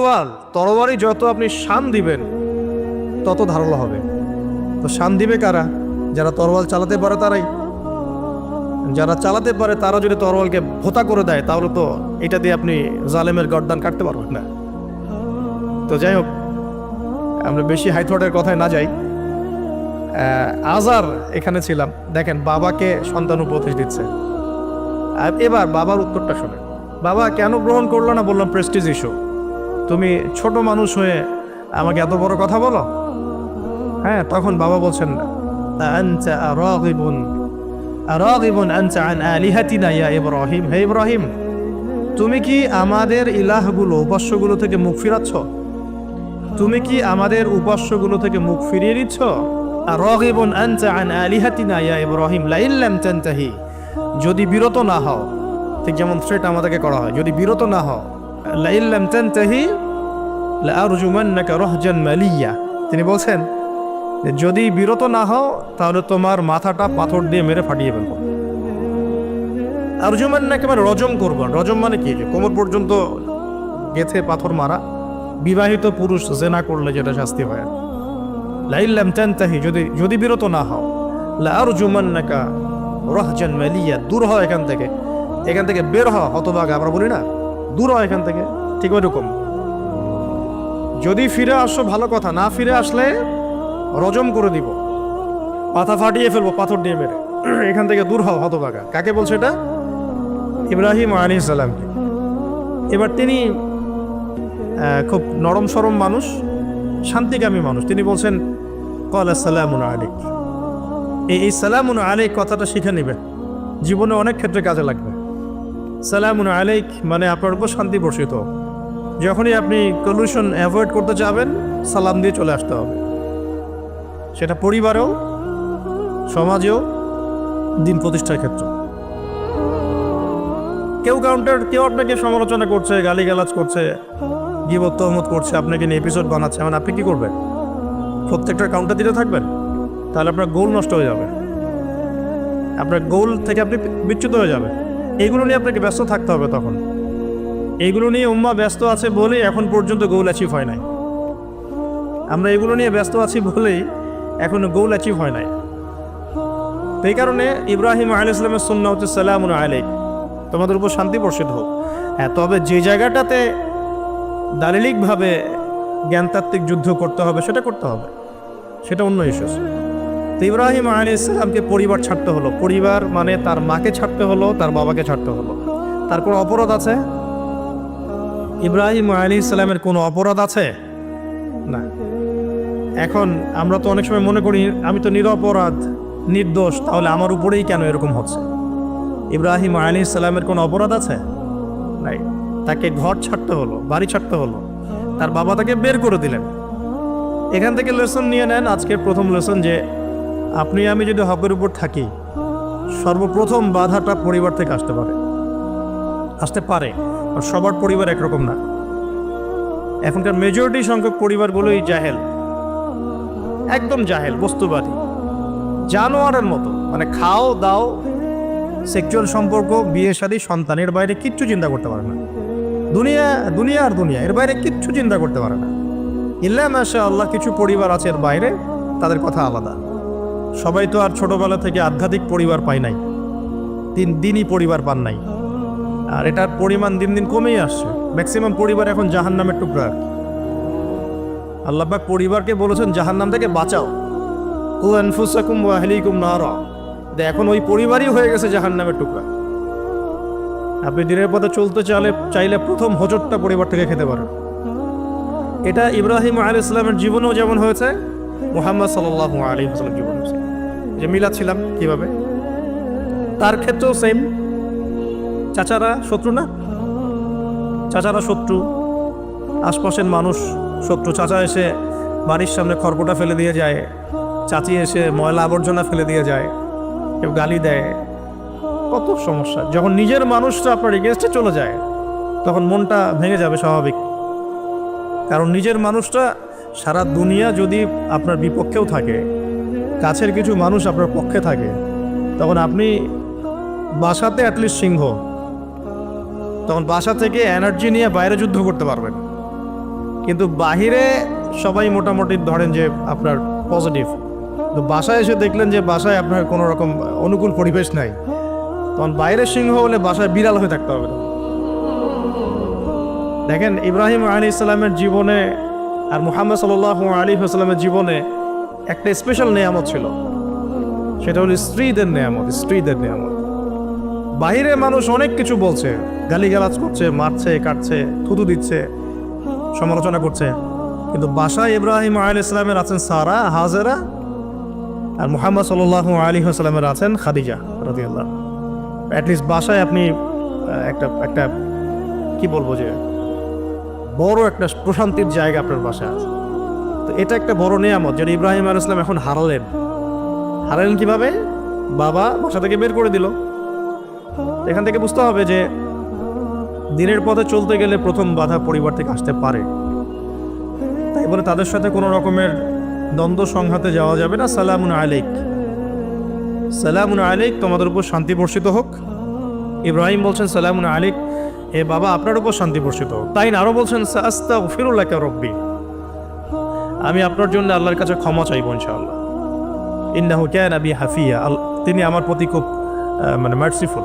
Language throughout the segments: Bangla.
তরোয়াল তরোয়ারই যত আপনি শান দিবেন, তত ধারালো হবে। তো শান দিবে কারা? যারা তরোয়াল চালাতে পারে তারাই। যারা চালাতে পারে তারা যদি তরোয়ালকে ভোতা করে দেয়, তাহলে তো এটা দিয়ে আপনি জালেমের গর্দান কাটতে পারবেন না। তো যাই হোক, আমরা বেশি হাইথোটের কথায় না যাই। আজার এখানে ছিলাম। দেখেন, বাবাকে সন্তান উপদেশ দিচ্ছে এবার বাবার উত্তরটা শুনে বাবা, কেন গ্রহণ করল না? বললাম প্রেস্টিজ ইস্যু তুমি ছোট মানুষ হয়ে আমাকে এত বড় কথা বলো? হ্যাঁ তখন বাবা বলছেন ইব্রাহিম? হে ইব্রাহিম, তুমি কি আমাদের ইলাহগুলো, উপাস্যগুলো থেকে মুখ ফিরাচ্ছ? তুমি কি আমাদের উপাস্যগুলো থেকে মুখ ফিরিয়ে দিচ্ছ আন যদি বিরত না হও, ঠিক যেমন থ্রেট আমাদেরকে করা হয়, যদি বিরত না হও লা ইল্লাম তানতাহি লা আরজুমান্নাকা রাহজান মালিয়া। তিনি বলছেন যদি বিরত না হও, তাহলে তোমার মাথাটা পাথর দিয়ে মেরে ফাটিয়ে ফেলব। আরজুমান্নাকে মানে রজম করব। রজম মানে কি? কোমর পর্যন্ত গেথে পাথর মারা, বিবাহিত পুরুষ জেনা করলে যেটা শাস্তি হয়। লাইল্লাম তানতাহি, যদি যদি বিরত না হও লা আরজুমান্নাকা রাহজান মালিয়া, দূর হও এখান থেকে। এখান থেকে বের হও আমরা বলি না। দূর হয় এখান থেকে, ঠিক ওইরকম। যদি ফিরে আসো, ভালো কথা, না ফিরে আসলে রজম করে দিব। মাথা ফাটিয়ে ফেলব, পাথর দিয়ে মেরে। এখান থেকে দূর হও, হতভাগা। কাকে বলছে এটা? ইব্রাহিম আলী সালামকে এবার তিনি খুব নরম সরম মানুষ শান্তিকামী মানুষ। তিনি বলছেন কল সালামুন আলিক এই এই সালামুন আলিক কথাটা শিখে নেবেন। জীবনে অনেক ক্ষেত্রে কাজে লাগবে। সালামুন আলাইক মানে আপনার উপর শান্তি বর্ষিত। যখনই আপনি কলিউশন অ্যাভয়েড করতে চাবেন সালাম দিয়ে চলে আসতে হবে। সেটা পরিবারেও, সমাজেও, দিন প্রতিষ্ঠার ক্ষেত্রে। কেউ কাউন্টার কেউ আপনাকে সমালোচনা করছে, গালিগালাজ করছে, গিবত তহমত করছে, আপনাকে নিয়ে এপিসোড বানাচ্ছে মানে আপনি কি করবেন? প্রত্যেকটা কাউন্টার দিতে থাকবেন, তাহলে আপনার গোল নষ্ট হয়ে যাবে। আপনার গোল থেকে আপনি বিচ্যুত হয়ে যাবেন। এইগুলো নিয়ে আপনাকে ব্যস্ত থাকতে হবে তখন। এইগুলো নিয়ে উম্মা ব্যস্ত আছে বলেই এখন পর্যন্ত গোল অ্যাচিভ হয় নাই। আমরা এগুলো নিয়ে ব্যস্ত আছি বলেই এখনও গোল অ্যাচিভ হয় নাই। তো এই কারণে ইব্রাহিম আলী ইসলামের সুন্না হচ্ছে সালাম আলাইক। তোমাদের উপর শান্তি বর্ষিত হোক। হ্যাঁ তবে যে জায়গাটাতে দালিলিকভাবে জ্ঞানতাত্ত্বিক যুদ্ধ করতে হবে, সেটা করতে হবে। সেটা অন্য ইস্যুস তো ইব্রাহিম আলী ইসলামকে পরিবার ছাড়তে হলো। পরিবার মানে তার মাকে ছাড়তে হলো, তার বাবাকে ছাড়তে হলো। তার কোনো অপরাধ আছে? ইব্রাহিম আলী ইসলামের কোনো অপরাধ আছে? না। এখন আমরা তো অনেক সময় মনে করি, আমি তো নিরপরাধ, নির্দোষ, তাহলে আমার উপরেই কেন এরকম হচ্ছে? ইব্রাহিম আলী ইসলামের কোনো অপরাধ আছে? নাই। তাকে ঘর ছাড়তে হলো, বাড়ি ছাড়তে হলো। তার বাবা তাকে বের করে দিলেন। এখান থেকে লেসন নিয়ে নেন। আজকের প্রথম লেসন যে আপনি আমি যদি হকের উপর থাকি, সর্বপ্রথম বাধাটা পরিবার থেকে আসতে পারে। আসতে পারে, আর সবার পরিবার একরকম না। এখনকার মেজরিটি সংখ্যক পরিবারগুলোই জাহেল। একদম জাহেল, বস্তুবাদী। জানোয়ারের মতো মানে খাও, দাও সেক্সুয়াল সম্পর্ক, বিয়ে, শাদী, সন্তানের বাইরে কিচ্ছু চিন্তা করতে পারে না। দুনিয়া দুনিয়া আর দুনিয়া, এর বাইরে কিচ্ছু চিন্তা করতে পারে না। ইল্লা মাশা আল্লাহ কিছু পরিবার আছে এর বাইরে, তাদের কথা আলাদা। সবাই তো আর ছোটবেলা থেকে আধ্যাত্মিক পরিবার পায় নাই। দিন দিনই পরিবার পান নাই। আর এটার পরিমাণ দিন দিন কমেই আসছে। ম্যাক্সিমাম পরিবার এখন জাহান নামের টুকরা। আল্লাহবাক পরিবারকে বলেছেন জাহান নাম থেকে বাঁচাও। আনফুসাকুম এখন ওই পরিবারই হয়ে গেছে জাহান নামের টুকরা। আপনি দিনের পথে চলতে চাইলে চাইলে প্রথম হোজরটা পরিবার থেকে খেতে পারেন। এটা ইব্রাহিম আলী ইসলামের জীবনেও যেমন হয়েছে মোহাম্মদ সাল্লাহ আলী হাসলাম জীবন যে মিলাদ ছিলাম কীভাবে? তার ক্ষেত্রেও সেম চাচারা শত্রু না? চাচারা শত্রু। আশপাশের মানুষ শত্রু। চাচা এসে বাড়ির সামনে খড়পোটা ফেলে দিয়ে যায়। চাচি এসে ময়লা আবর্জনা ফেলে দিয়ে যায়। কেউ গালি দেয়। কত সমস্যা। যখন নিজের মানুষটা আপনার এগেনস্টে চলে যায়, তখন মনটা ভেঙে যাবে স্বাভাবিক। কারণ নিজের মানুষটা সারা দুনিয়া যদি আপনার বিপক্ষেও থাকে, কাছের কিছু মানুষ আপনার পক্ষে থাকে, তখন আপনি বাসাতে অ্যাটলিস্ট সিংহ। তখন বাসা থেকে এনার্জি নিয়ে বাইরে যুদ্ধ করতে পারবেন। কিন্তু বাহিরে সবাই মোটামুটি ধরেন যে আপনার পজিটিভ তো বাসায় এসে দেখলেন যে বাসায় আপনার কোনো রকম অনুকূল পরিবেশ নাই। তখন বাইরের সিংহ হলে বাসায় বিড়াল হয়ে থাকতে হবে। দেখেন ইব্রাহিম আলী ইসলামের জীবনে আর মুহাম্মদ সাল আলী আসসালামের জীবনে একটা স্পেশাল নিয়ামত ছিল। সেটা হলো স্ত্রীদের নিয়ামত স্ত্রীদের নিয়ামত। বাইরে মানুষ অনেক কিছু বলছে, গালিগালাজ করছে, মারছে, কাটছে, থুতু দিচ্ছে, সমালোচনা করছে। কিন্তু বাসায় ইব্রাহিম আলী ইসলামের আছেন সারা, হাজেরা, আর মুহাম্মদ সাল আলী আসসালামের আছেন খাদিজা, রদিয়াল্লাহ অ্যাটলিস্ট বাসায় আপনি একটা একটা, কি বলব যে বড় একটা প্রশান্তির জায়গা আপনার বাসায় আছে। তো এটা একটা বড় নিয়ামত যেটা ইব্রাহিম আল ইসলাম এখন হারালেন। হারালেন কীভাবে? বাবা বাসা থেকে বের করে দিল। এখান থেকে বুঝতে হবে যে দিনের পথে চলতে গেলে প্রথম বাধা পরিবার থেকে আসতে পারে। তাই বলে তাদের সাথে কোনো রকমের দ্বন্দ্ব সংঘাতে যাওয়া যাবে না। সালামুন আলাইক। সালামুন আলাইক, তোমাদের উপর শান্তি বর্ষিত হোক। ইব্রাহিম বলছেন, সালামুন আলাইক। এ বাবা আপনার উপর শান্তি বর্ষিত তাই আরও বলছেন সাস্তা ফিরুল্লাহ রব্বি। আমি আপনার জন্য আল্লাহর কাছে ক্ষমা চাইব ইনশাআল্লাহ। ইন্নাহু ক্যান আবি হাফিয়া। তিনি আমার প্রতি খুব মানে মার্সিফুল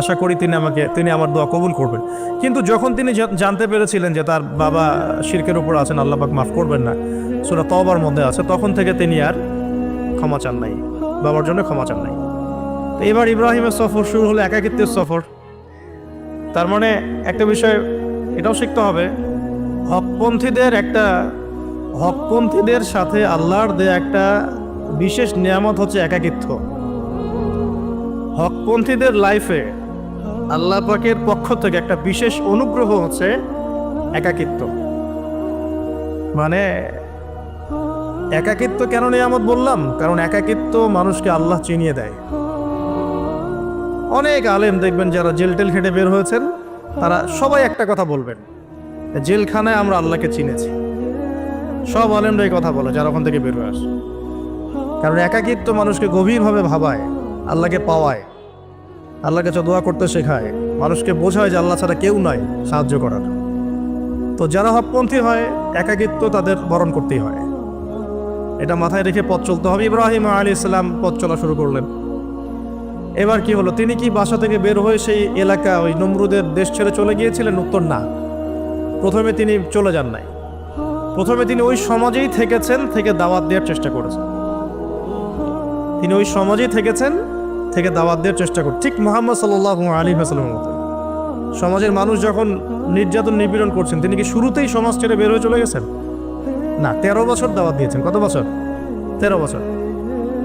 আশা করি তিনি আমাকে, তিনি আমার দোয়া কবুল করবেন। কিন্তু যখন তিনি জানতে পেরেছিলেন যে তার বাবা শিরকের উপর আছেন, আল্লাহ পাক মাফ করবেন না, সুরা তবার মধ্যে আছে, তখন থেকে তিনি আর ক্ষমা চান নাই। বাবার জন্য ক্ষমা চান নাই। তো এবার ইব্রাহিমের সফর শুরু হলো, একাকিত্বের সফর। তার মানে একটা বিষয়, এটাও শিখতে হবে। হকপন্থীদের একটা, হকপন্থীদের সাথে আল্লাহর দেয়া একটা বিশেষ নিয়ামত হচ্ছে একাকিত্ব। হকপন্থীদের লাইফে আল্লাহ পাকের পক্ষ থেকে একটা বিশেষ অনুগ্রহ হচ্ছে একাকিত্ব। মানে একাকিত্ব কেন নিয়ামত বললাম? কারণ একাকিত্ব মানুষকে আল্লাহ চিনিয়ে দেয়। অনেক আলেম দেখবেন যারা জেল টেল খেটে বের হয়েছেন, তারা সবাই একটা কথা বলবেন। জেলখানায় আমরা আল্লাহকে চিনেছি। সব আলেমরা এই কথা বলে, যারা ওখান থেকে বের হয়ে আসে। কারণ একাকিত্ব মানুষকে গভীরভাবে ভাবায়, আল্লাহকে পাওয়ায়। আল্লাহর কাছে দোয়া করতে শেখায়, মানুষকে বোঝায় যে আল্লাহ ছাড়া কেউ নয় সাহায্য করার। তো যারা হকপন্থী হয়, একাকিত্ব তাদের বরণ করতেই হয়। এটা মাথায় রেখে পথ চলতে হবে। ইব্রাহিম আলী ইসলাম পথ চলা শুরু করলেন। এবার কি হলো? তিনি কি বাসা থেকে বের হয়ে সেই এলাকা, ওই নমরুদের দেশ ছেড়ে চলে গিয়েছিলেন? উত্তর, না। প্রথমে তিনি চলে যান নাই। প্রথমে তিনি ওই সমাজেই থেকেছেন, থেকে দাওয়াত দেওয়ার চেষ্টা করেছেন। তিনি ওই সমাজেই থেকেছেন, থেকে দাওয়াত দেওয়ার চেষ্টা করেন ঠিক মোহাম্মদ সাল্লাহ আলী হাসলামের মতো। সমাজের মানুষ যখন নির্যাতন নিপীড়ন করছেন, তিনি কি শুরুতেই সমাজ ছেড়ে বের হয়ে চলে গেছেন? না, তেরো বছর দাওয়াত দিয়েছেন। কত বছর? তেরো বছর।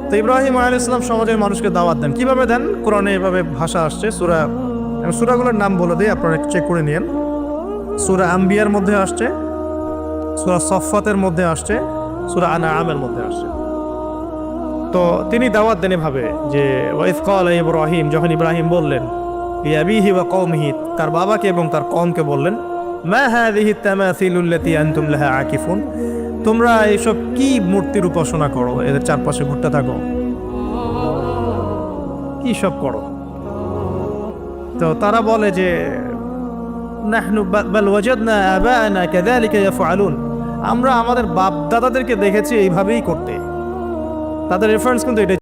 তো ইব্রাহিম আলী ইসলাম সমাজের মানুষকে দাওয়াত দেন। কীভাবে দেন? কোরআনে এভাবে ভাষা আসছে। সুরা, আমি সুরাগুলোর নাম বলে দিই, আপনারা চেক করে নিন সুরা আম্বিয়ার মধ্যে আসছে, সুরা সফাতের মধ্যে আসছে, সুরা আনা আমের মধ্যে আসছে। তো তিনি দাওয়াত দেন এভাবে যে ওয়াইফ কল ইব্রাহিম, যখন ইব্রাহিম বললেন ইয়াবিহি ওয়া কওমিহি, তার বাবাকে এবং তার কমকে বললেন, মা হাদিহি তামাসিলুল্লাতি আনতুম লাহা আকিফুন? তোমরা এসব কি মূর্তির উপাসনা করো? এদের চারপাশে ঘুরতে থাকো। কি সব করো? তো তারা বলে যে আমরা আমাদের বাপ দাদাদেরকে দেখেছি এইভাবেই করতে। তাদের রেফারেন্স কিন্তু এটা